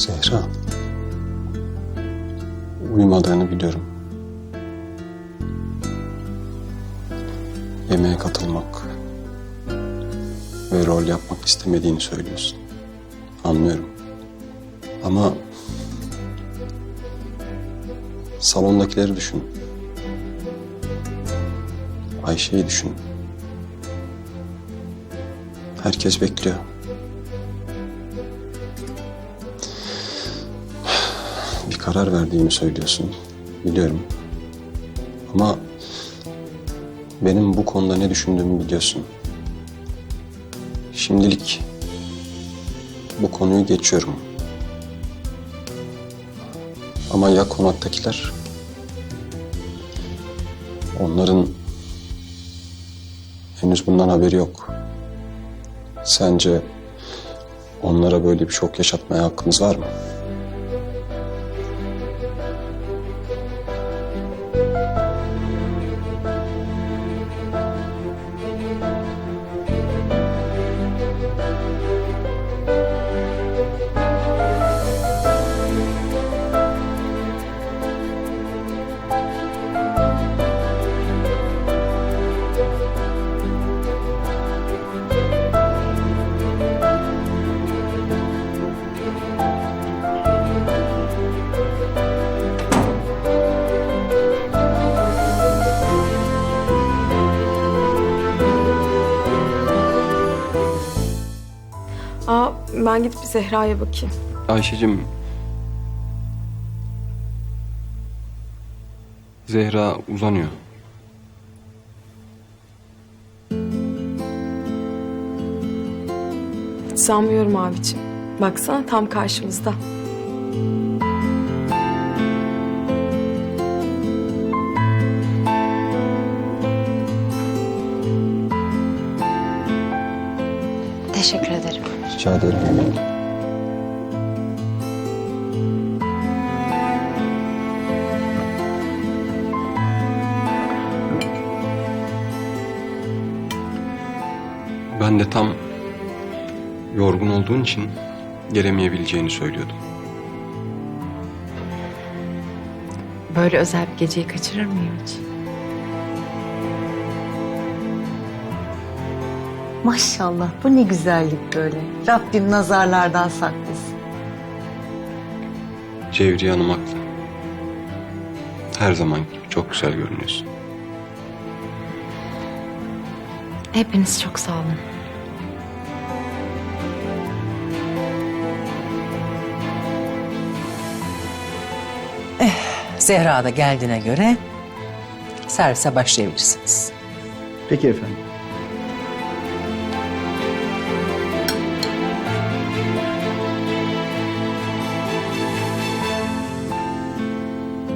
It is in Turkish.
Zehra. Uyumadığını biliyorum. Yemeğe katılmak ve rol yapmak istemediğini söylüyorsun. Anlıyorum. Ama salondakileri düşün. Ayşe'yi düşün. Herkes bekliyor. Bir karar verdiğini söylüyorsun. Biliyorum. Ama benim bu konuda ne düşündüğümü biliyorsun. Şimdilik bu konuyu geçiyorum. Ama ya konaktakiler? Onların henüz bundan haberi yok. Sence onlara böyle bir şok yaşatmaya hakkımız var mı? Ben gidip bir Zehra'ya bakayım. Ayşe'cim... Zehra uzanıyor. Hiç sanmıyorum abicim. Baksana tam karşımızda. Teşekkür ederim. Rica ederim. Ben de tam yorgun olduğun için gelemeyebileceğini söylüyordum. Böyle özel bir geceyi kaçırır mıyım hiç? Maşallah bu ne güzellik böyle. Rabbim nazarlardan saklasın. Cevriye Hanım haklı. Her zaman gibi çok güzel görünüyorsun. Hepiniz çok sağ olun. Zehra da geldiğine göre servise başlayabilirsiniz. Peki efendim.